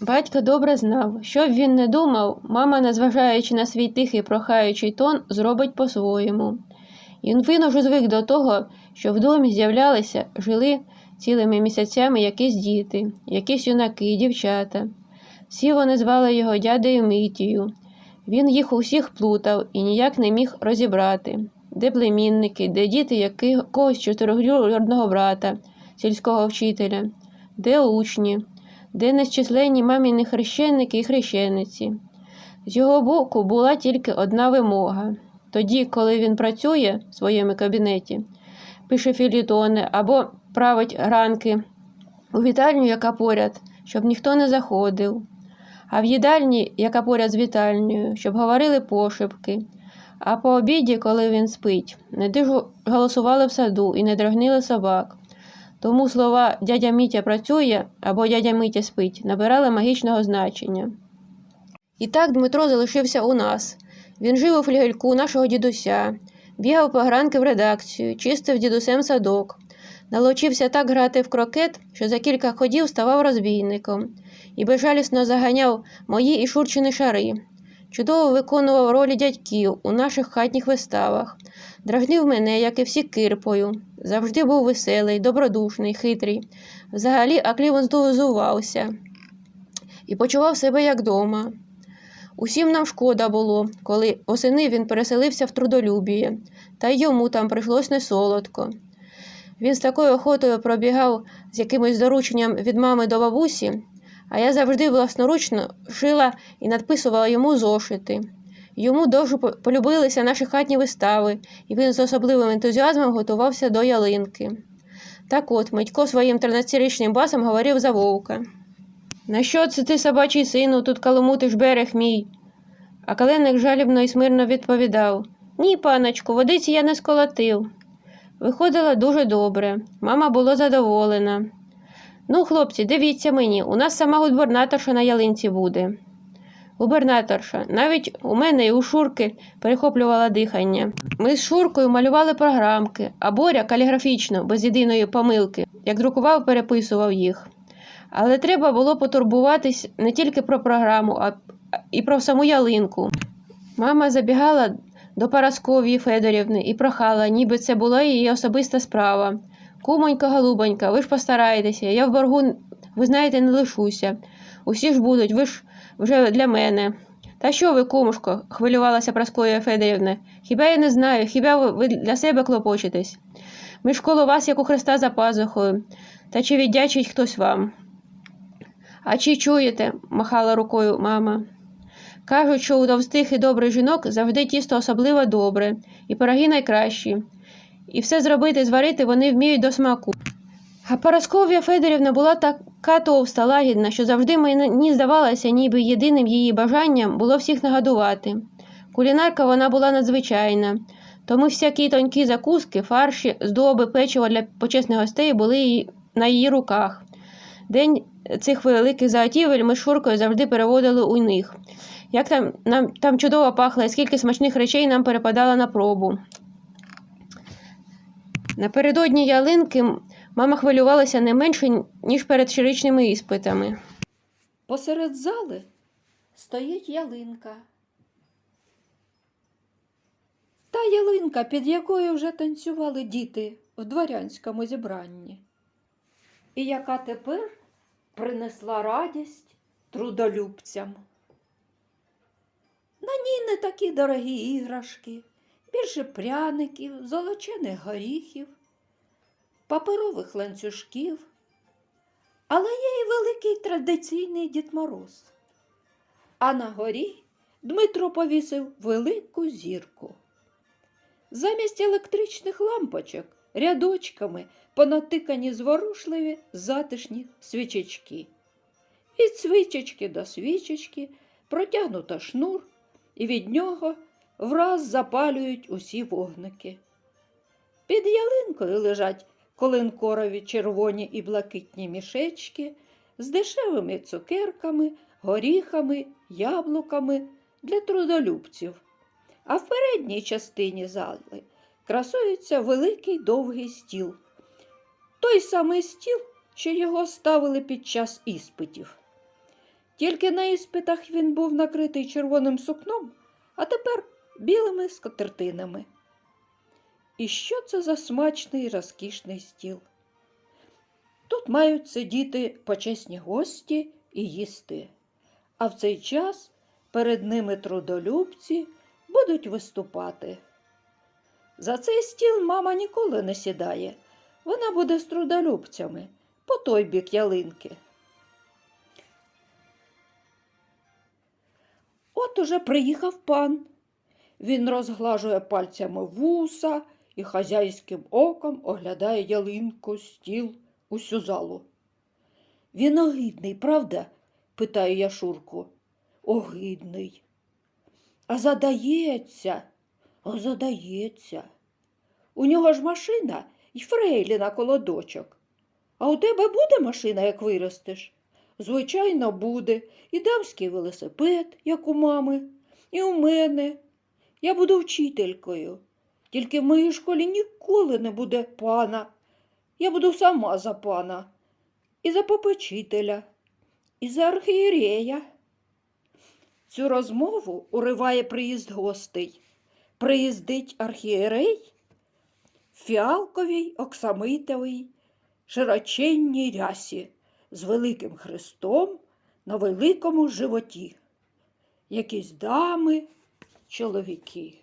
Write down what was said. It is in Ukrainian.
Батько добре знав, що б він не думав, мама, незважаючи на свій тихий прохаючий тон, зробить по-своєму. Він уже звик до того, що в домі з'являлися, жили цілими місяцями якісь діти, якісь юнаки, дівчата. Всі вони звали його дядею Митію. Він їх усіх плутав і ніяк не міг розібрати, де племінники, де діти якогось чотирьохрідного брата, сільського вчителя, де учні, де незчисленні маміни хрещенники і хрещениці. З його боку була тільки одна вимога. Тоді, коли він працює в своєму кабінеті, пише філітони або править ранки у вітальню, яка поряд, щоб ніхто не заходив, а в їдальні, яка поряд з вітальнею, щоб говорили пошепки. А по обіді, коли він спить, не голосували в саду і не драгнили собак. Тому слова дядя Мітя працює або дядя Митя спить набирали магічного значення. І так Дмитро залишився у нас. Він жив у флігельку нашого дідуся, бігав по гранки в редакцію, чистив дідусем садок. Налучився так грати в крокет, що за кілька ходів ставав розбійником і безжалісно заганяв мої і шурчини шари. Чудово виконував ролі дядьків у наших хатніх виставах, дражнив мене, як і всі кирпою. Завжди був веселий, добродушний, хитрий. Взагалі аклівон здивувався і почував себе як дома. Усім нам шкода було, коли осени він переселився в трудолюбіє, та й йому там прийшлось не солодко. Він з такою охотою пробігав з якимось дорученням від мами до бабусі, а я завжди власноручно шила і надписувала йому зошити. Йому дуже полюбилися наші хатні вистави, і він з особливим ентузіазмом готувався до ялинки. Так от, Митько своїм 13-річним басом говорив за вовка. На що це ти, собачий сину, тут каламутиш берег мій? А каленик жалібно і смирно відповідав Ні, паночку, водиці я не сколотив. Виходило дуже добре. Мама була задоволена. Ну, хлопці, дивіться мені, у нас сама губернаторша на ялинці буде. Губернаторша, навіть у мене і у Шурки перехоплювала дихання. Ми з Шуркою малювали програмки, а Боря каліграфічно, без єдиної помилки, як друкував, переписував їх. Але треба було потурбуватись не тільки про програму, а і про саму ялинку. Мама забігала до Парасковії Федорівни і прохала, ніби це була її особиста справа. Кумонька, голубонька, ви ж постарайтеся, я в боргу, ви знаєте, не лишуся. Усі ж будуть, ви ж вже для мене. Та що ви, кумушко, хвилювалася Прасковія Федорівна. Хіба я не знаю, хіба ви- для себе клопочетесь? Ми ж коло вас, як у Христа за пазухою. Та чи віддячить хтось вам? А чи чуєте? махала рукою мама. Кажуть, що у товстих і добрих жінок завжди тісто особливо добре, і пироги найкращі. І все зробити, зварити вони вміють до смаку. А Парасков'я Федорівна була така товста, лагідна, що завжди мені здавалося, ніби єдиним її бажанням було всіх нагодувати. Кулінарка вона була надзвичайна, тому всякі тонкі закуски, фарші, здоби, печиво для почесних гостей були на її руках. День цих великих заготівель ми Шуркою завжди переводили у них. Як там, нам, там чудово пахло, і скільки смачних речей нам перепадало на пробу. Напередодні ялинки мама хвилювалася не менше, ніж перед щорічними іспитами. Посеред зали стоїть ялинка. Та ялинка, під якою вже танцювали діти в дворянському зібранні, і яка тепер принесла радість трудолюбцям. На ній не такі дорогі іграшки, більше пряників, золочених горіхів, паперових ланцюжків. Але є і великий традиційний Дід Мороз. А на горі Дмитро повісив велику зірку. Замість електричних лампочок рядочками понатикані зворушливі затишні свічечки. Від свічечки до свічечки протягнуто шнур, і від нього враз запалюють усі вогники. Під ялинкою лежать колинкорові червоні і блакитні мішечки з дешевими цукерками, горіхами, яблуками для трудолюбців. А в передній частині зали красується великий довгий стіл. Той самий стіл, що його ставили під час іспитів. Тільки на іспитах він був накритий червоним сукном, а тепер білими скатертинами. І що це за смачний розкішний стіл? Тут мають сидіти почесні гості і їсти, а в цей час перед ними трудолюбці будуть виступати. За цей стіл мама ніколи не сідає. Вона буде з трудолюбцями по той бік ялинки. От уже приїхав пан. Він розглажує пальцями вуса і хазяйським оком оглядає ялинку, стіл, усю залу. Він огидний, правда? питаю я Шурку. Огидний. А задається, а задається. У нього ж машина й фрейліна коло дочок. А у тебе буде машина, як виростеш? Звичайно, буде. І дамський велосипед, як у мами, і у мене. Я буду вчителькою. Тільки в моїй школі ніколи не буде пана. Я буду сама за пана, і за попечителя, і за архієрея. Цю розмову уриває приїзд гостей. Приїздить архієрей фіалковій, оксамитовій, широченній рясі з великим хрестом на великому животі. Якісь дами, чоловіки.